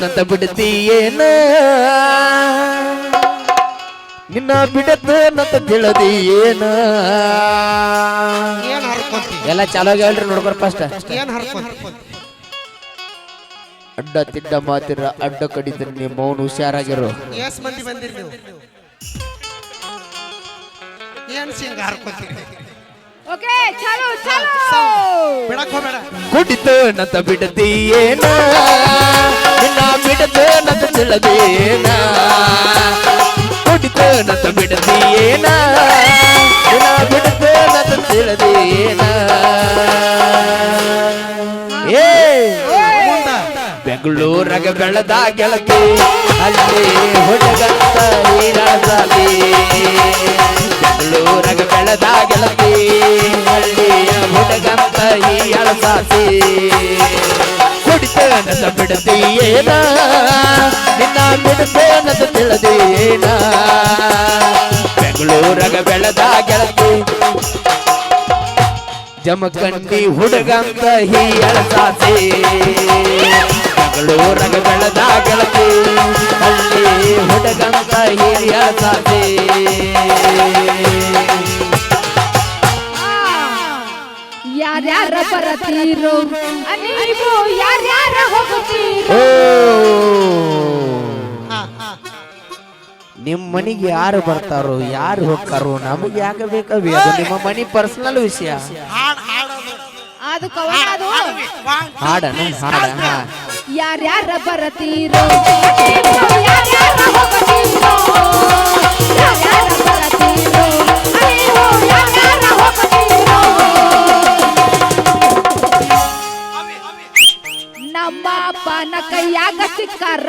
ನಂತ ಬಿಡ್ತೀಯೇನ ನಿನ್ನ ಬಿಡತ್ತ ನಂತ ತಿಳಿದೀಯೇನ ಏನ್? ಹರ್ಕೊಂತಿ? ಎಲ್ಲ ಚಾಲೋ ಹೇಳ್ರಿ ನೋಡ್ಬಾರ ಫಸ್ಟ್ ಏನ್ ಹರ್ಕೊಂತಿ? ಅಡ್ಡ ತಿಡ್ಡ ಮಾತಿರ ಅಡ್ಡ ಕಡಿದ್ರೆ ನಿಮ್ಮ ಮೌನ ಹುಷಾರಾಗಿರು. ಎಸ್ ಮಂದಿ ಬಂದಿರಿ ನೀವು. ಏನ್ ಸಿಂಗ ಹರ್ಕೊಂತೀರಿ ಓಕೆ ಚಾಲು ಚಾಲು! ಬಿಡಕ್ ಹೋಗ್ಬೇಡ ಕುಡಿತ ನಂತ ಬಿಡತೀಯೇನ? ನಿನ್ನ ಬಿಡತ ನಂತ ತಿಳಿದೇನ? ಕುಡಿತ ನಂತ ಬಿಡತೀಯೇನ? ನಿನ್ನ ಬಿಡತ ನಂತ ತಿಳಿದೇನ? ಏ ಬೆಂಗಳೂರಾಗ ಬೆಳೆದ ಗೆಳತಿ ಅಲ್ಲಿ ಹುಡುಗಂತ ಹೀರಾಸಾಲಿ ಬೆಂಗಳೂರಾಗ ಬೆಳೆದ ಗೆಳತಿ ಅಲ್ಲಿ ಹುಡುಗಂತ ಹೀಯಾಳಸಾಸಿ ಕುಡಿತೇನದ ಬಿಡತೀಯೇನ? ನಿನ್ನ ಬಿಡುತ್ತೇನದ ತಿಳಿದೇನ? ಬೆಂಗಳೂರಾಗ ಬೆಳೆದ ಗೆಳತಿ ಜಮಕಂಡಿ ಹುಡುಗಂತ ಹೀಯಳಸಾಸಿ ಬೆಂಗಳೂರಾಗ ಬೆಳೆದ ಗೆಳತಿ ಅಲ್ಲಿ ಹುಡುಗಂತ ಹೀಯಳಸಾಸಿ ಯಾರ್ಯಾರ ಬರತೀರೋ ನೀವು ಯಾರ್ಯಾರ ಹೋಗುತ್ತೀರೋ. ಓ. ಹಾ ಹಾ ನಿಮ್ಮ ಮನೆಗೆ ಯಾರು ಬರ್ತಾರೋ ಯಾರು ಹೋಗ್ತಾರೋ ನಮಗೆ ಯಾಕೆ ಬೇಕವಿ ಅದು ನಿಮ್ಮ ಮನಿ ಪರ್ಸನಲ್ ವಿಷಯ. ಹಾಡ್ ಅದು ಕವನ ಅದು ಹಾಡನ? ಹಾಡ? ಹಾ ಯಾರ್ಯಾರ ಬರತೀರೋ? ಯಾರ್ಯಾರ ಹೋಗುತ್ತೀರೋ ಯಾರ್ಯಾರ ಬರತೀರೋ ಹೋಗತೀರೋ ನಮ್ಮ ಅಪ್ಪನ ಕೈಯಾಗ ಸಿಕ್ಕಾರ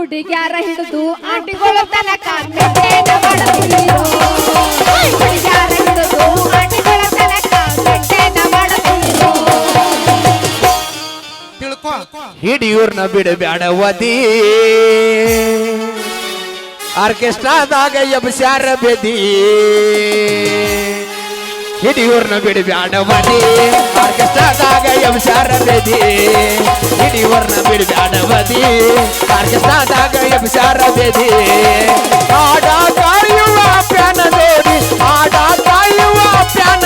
ಹುಡುಗ್ಯಾರ ಹಿಡಿದು ಆಂಟಿಗಳ ತನಕ ಮೆಟ್ಟೇನ ಮಾಡತೀರೋ ಹುಡುಗ್ಯಾರ ಹಿಡಿದು ಆಂಟಿಗಳ ತನಕ ಮೆಟ್ಟೇನ ಮಾಡತೀರೋ ತಿಳ್ಕೊ. ಹಿಡಿಯೂರ್ನ ಆರ್ಕೆಸ್ಟ್ರಾದಾಗ ಎಬ್ಸ್ಯಾರ ಬೆದಿ. ಹಿಡಿಯೂರ್ನ ಬಿಡಬ್ಯಾಡವದಿ ಆರ್ಕೆಸ್ಟ್ರಾದಾಗ ಎಂ ಶಾರದಿ ಹಿಡಿಯೂರ್ನ ಬಿಡಬ್ಯಾಡವದಿ ಆರ್ಕೆಸ್ಟ್ರಾದಾಗ ಎಂ ಶಾರದಿ ಆಡ ಕಾಯುವ ಪ್ಯಾನ ದೇವಿ ಆಡ ಕಾಯುವ ಪ್ಯಾನ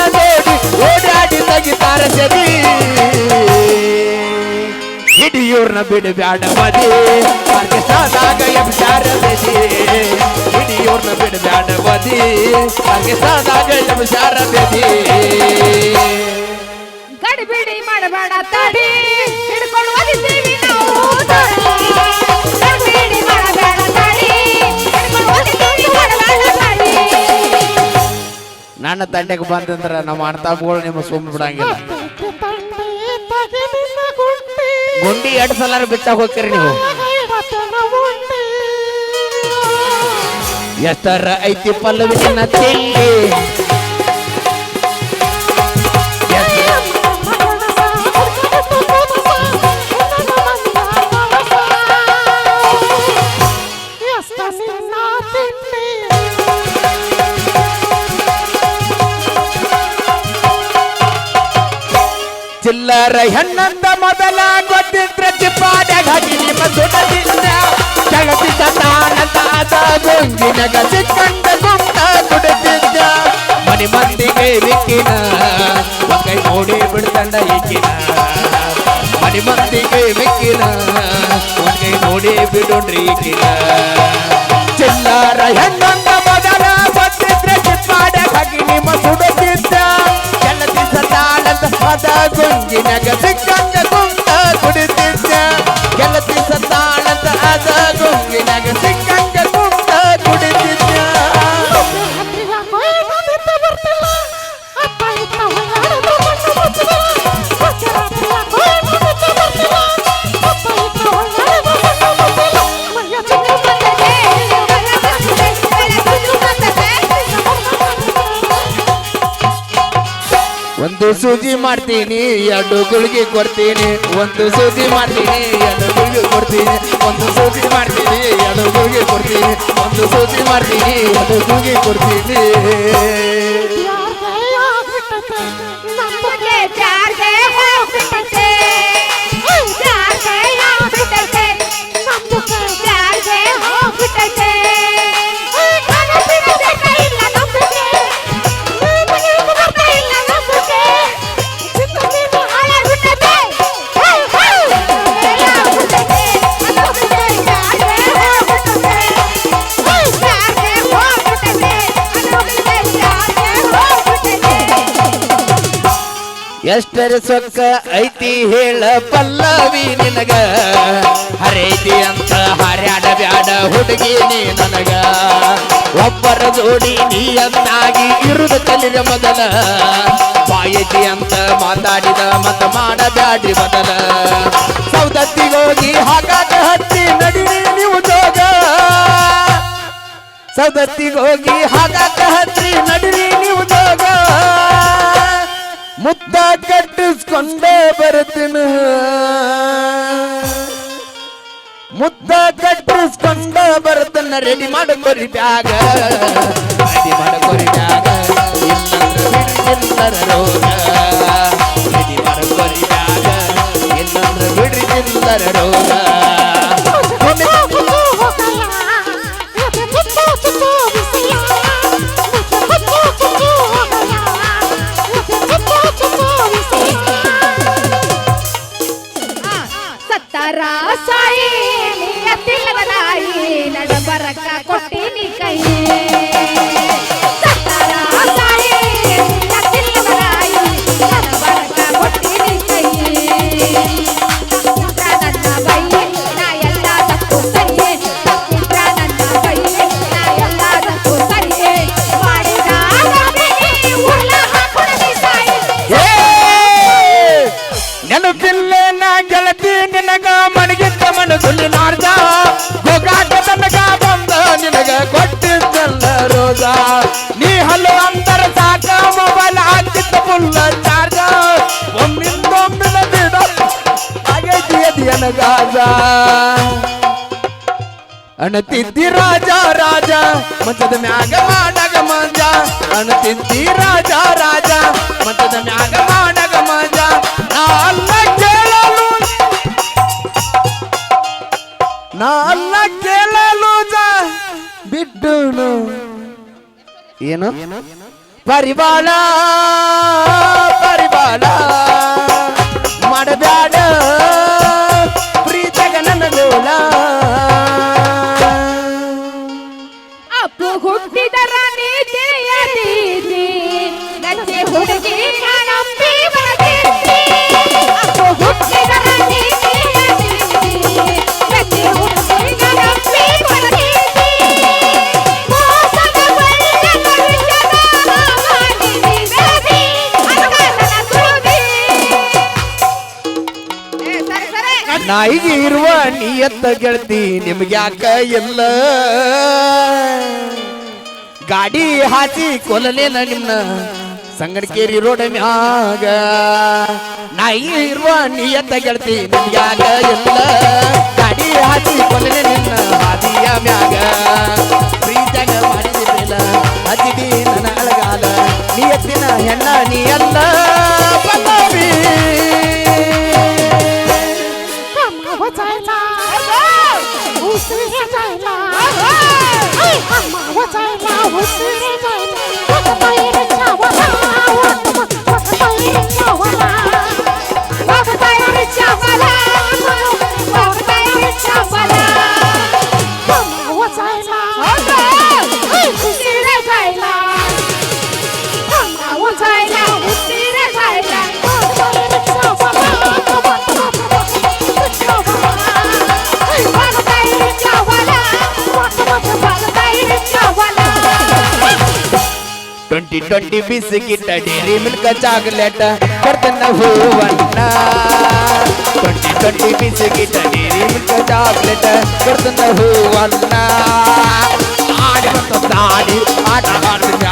ಓಡಾಡಿ ತೆಗಿತಾರೆ ಸದಿ. ಹಿಡಿಯೂರ್ನ ಬಿಡಿ ಬ್ಯಾಡವದಿ. ಆರ್ಕೆಸ್ಟ್ರಾದಾಗ ಎಂ ಎಬ್ಸಾರ ಬೆದಿ ಹಿಡಿಯೂರ್ನ ಬಿಡು ಬ್ಯಾಡ ಮದಿ ಪಾಕಿಸ್ತಾನದಾಗ ಎಬ್ಸಾರ ಬೆದಿ ಗಡಿಬಿಡಿ ಮಾಡಬೇಡ ತಡಿ ಹಿಡ್ಕೊಂಡು ಒದಿತೀವಿ ನಾವು ತಡಿ ಗಡಿಬಿಡಿ ಮಾಡಬೇಡ ತಡಿ ಹಿಡ್ಕೊಂಡು ಒದಿತೀವಿ ಮಾಡಬೇಡ ತಡಿ ನನ್ನ ತಂಡಕ್ಕೆ ಬಂದಂದ್ರ ನಮ್ಮ ಅಣ್ತಾಪ್ಗಳು ನಿಮ್ಮ ಸುಮ್ಮ ಬಿಡಂಗಿಲ್ಲ ಗುಂಡಿ ಎರಡು ಸಲ ಬಿಟ್ಟಾಗ ಹೋಗ್ತೀರಿ ನೀವು ಎಷ್ಟರ ಐತಿ ಪಲ್ಲವಿನ ತಿಂಡಿ. ಚಿಲ್ಲರ ಹೆಣ್ಣಂದ ಮೊದಲ ಗುಂಗಿನಗ ಸಿಕ್ಕಂಡ ಗುಂಡ ದುಡಿದಿದ್ದ. ಮನಿ ಮಂದಿಗೆ ಬಿಕ್ಕಿನ ಕೈ ನೋಡಿ ಬಿಡ್ತಂಡ ಈಕಿನ. ಮನಿ ಮಂದಿಗೆ ಬಿಕ್ಕಿನ ಕೈ ನೋಡಿ ಬಿಡೋಣ್ರಿ ಈಕಿನ. ಚಿಲ್ಲಾರ ಹೆಣ್ಣೊಂದ ಮೊದಲ ಬಂದಿದ್ರೆ ಚಿತ್ಪಾಡ ಹಗಿ ನಿಮ್ಮ ಸುಡದಿದ್ದ ಗೆಳತಿ ಸತಾಳಂತ ಅದ ಗುಂಗಿನಗ ಸಿಕ್ಕಂಗ ಒಂದು ಸೂಜಿ ಮಾಡ್ತೀನಿ, ಎರಡು ಗುಳಿಗೆ ಕೊಡ್ತೀನಿ, ಒಂದು ಸೂಜಿ ಮಾಡ್ತೀನಿ, ಎರಡು ಗುಳಿಗೆ ಕೊಡ್ತೀನಿ, ಒಂದು ಸೂಜಿ ಮಾಡ್ತೀನಿ, ಎರಡು ಗುಳಿಗೆ ಕೊಡ್ತೀನಿ, ಒಂದು ಸೂಜಿ ಮಾಡ್ತೀನಿ, ಎರಡು ಗುಳಿಗೆ ಕೊಡ್ತೀನಿ. ಎಷ್ಟರ ಸೊಕ್ಕ ಐತಿ ಹೇಳ ಪಲ್ಲವಿ ನಿನಗ? ಹರೈತಿ ಅಂತ ಹರ್ಯಾಡ ಬ್ಯಾಡ ಹುಡುಗಿ ನೀ ನನಗ. ಒಬ್ಬರ ಜೋಡಿ ನೀಯನ್ನಾಗಿ ಇರುದ ಕಲಿರ ಮೊದಲ. ಬಾಯಿತಿ ಅಂತ ಮಾತಾಡಿದ ಮತ ಮಾಡಬ್ಯಾಡ್ರಿ ಮೊದಲ. ಸೌದತ್ತಿಗೋಗಿ ಹಾಗಾಟ ಹತ್ತಿ ನಡಿರಿ ನೀವು ಜೋಗ. ಸೌದತ್ತಿಗೋಗಿ ಹಾಗಾಟ ಹತ್ತಿ ನಡಿರಿ ನೀವು ಜೋಗ. ಮುದ್ದ ಕಟ್ಟಿಸ್ಕೊಂಡೇ ಬರ್ತೀನಿ ಮುದ್ದ ಕಟ್ಟಿಸ್ಕೊಂಡ ಬರ್ತನ ರೆಡಿ ಮಾಡ್ಕೊರಿ ಬ್ಯಾಗ. ರೆಡಿ ಮಾಡ್ಕೊರಿ ಬ್ಯಾಗ. ಎಲ್ಲರ ರೋಗ. ರೆಡಿ ಮಾಡ್ಕೊರಿ ಬ್ಯಾಗ. ಎಲ್ಲರ ಬಿಡ್ರಿ ಎಲ್ಲರ ರೋಗ. ನೀ ಹಲ್ಲು ಅಂತರ ಸಾಕ, ಮೊಬೈಲ್ ಹಾಕಿದ್ದ ಫುಲ್ಲ ಚಾರ್ಜ ಒಮ್ಮಿಂದೊಮ್ಮಿನ ಬಿಡ. ಆಗೈತಿ ಅದಿಯನ ಗಾಜ ಅಣತಿದ್ದಿ ರಾಜ ರಾಜ. ಮತದ ಮ್ಯಾಗ ಮಾಡಗ ಮಾಂಜ. ಅಣತಿದ್ದಿ ರಾಜ ರಾಜ. ಮತದ ಮ್ಯಾಗ ಮಾಡಗ ಮಾಂಜ. ನಾ ಏನು? ಪರಿಬಾಳ ಪರಿಬಾಳ ಮಾಡಬ್ಯಾಡ ಪ್ರೀತಗ ನನ್ನ ಗೋಳ ಅಪ್ಪು ದೀದಿ ನಚ್ಚೆ ಹುಡುಗಿ ನಂಬಿ ನಾಯಿಗೆ ಇರುವ ನೀಯತ್ತ ಗೆಳತಿ ನಿಮ್ಗೆ ಯಾಕ ಇಲ್ಲ? ಗಾಡಿ ಹಾಕಿ ಕೊಲ್ಲಲೇನ ನಿಮ್ನ ಸಂಗಡಕೇರಿ ರೋಡ ಮ್ಯಾಗ? ನಾಯಿ ಇರುವ ನೀಯತ್ತ ಗೆಳತಿ ನಿಮ್ಗೆ ಯಾಕ ಇಲ್ಲ? ಗಾಡಿ ಹಾಕಿ ಕೊಲ್ಲಲೆ ನಿನ್ನ ಹಾದಿಯ ಮ್ಯಾಗ? ಪ್ರೀತ್ಯಾಗ ಮಾಡಿದಿಲ್ಲ ಹಚ್ಚಿದಿ ನನ್ನ ಅಳಗಾಲ, ನೀಯತ್ತಿನ ಹೆಣ್ಣ ನೀ রে twenty twenty biscuit dairy milk chocolate ಕರ್ತನ ಹೂವನ್ನ twenty twenty biscuit dairy milk chocolate ಕರ್ತನ ಹೂವನ್ನ ಆಡಿ ಮತ್ತು ಆಡಿ ಆಟ ಆಡಿದ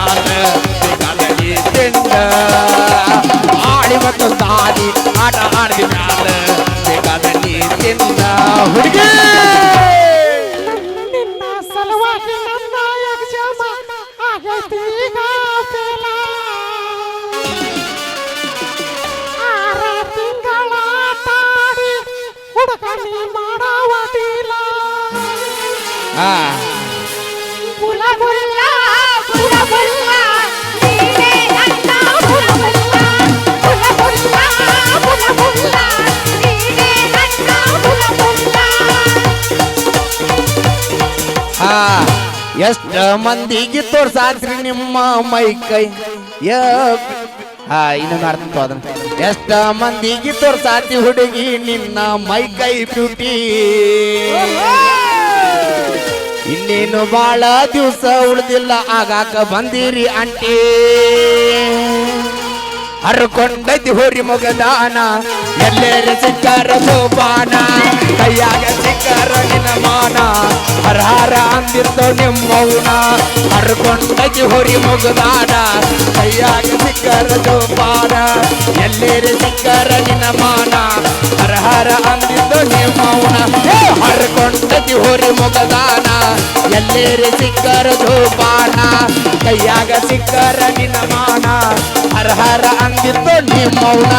ಆಡಿ ಮತ್ತು ದಾದಿ ಆಟ ಆಡ್ದಿ ಎಷ್ಟ ಮಂದಿಗೆ ತೋರ್ಸಾತ್ರಿ ನಿಮ್ಮ ಮೈ ಕೈ? ಹಾ, ಇನ್ನೊಂದು ಅರ್ಥ ಅದನ್ನ. ಎಷ್ಟ ಮಂದಿಗೆ ತೋರ್ಸಾತಿ ಹುಡುಗಿ ನಿನ್ನ ಮೈ ಕೈ ಬ್ಯೂಟಿ? ಇನ್ನೇನು ಬಾಳ ದಿವಸ ಉಳಿದಿಲ್ಲ, ಆಗಾಕ ಬಂದಿರಿ ಅಂಟಿ ಹರ್ಕೊಂಡೈತಿ ಹೋರಿ ಮೊಗದಾನ. ಎಲ್ಲೇರ ಸಿಕ್ಕಾರ ಸೋಪಾನ. ಕೈಯಾಗ ಸಿಕ್ಕಾರ ನಿನ್ನ ಮಾನ ಅಂದಿರ್ತೋ ನಿಮ್ಮವನ ಹರ್ಕೊಂಡೈತಿ ಹೋರಿ ಮೊಗದಾನ. ಕೈಯಾಗ ಸಿಕ್ಕಾರ ಸೋಪಾನ. ಎಲ್ಲೇರ ಸಿಕ್ಕಾರ ನಿನಮಾನ ಹರಹಾರ ಅಂದಿರ್ತೋ ನಿಮ್ಮವನ ಹರ್ಕೊಂಡೈತಿ ಹೋರಿ ಮೊಗದಾನ. ಎಲ್ಲೇರಿ ಸಿಕ್ಕರ ಸೋಪಾನ. ಕೈಯಾಗ ಸಿಕ್ಕರ ನಿನಮಾನ ಮಾನ ಹರ ಹರ ಅಂದಿತ್ತು ನಿಮ್ಮೌನ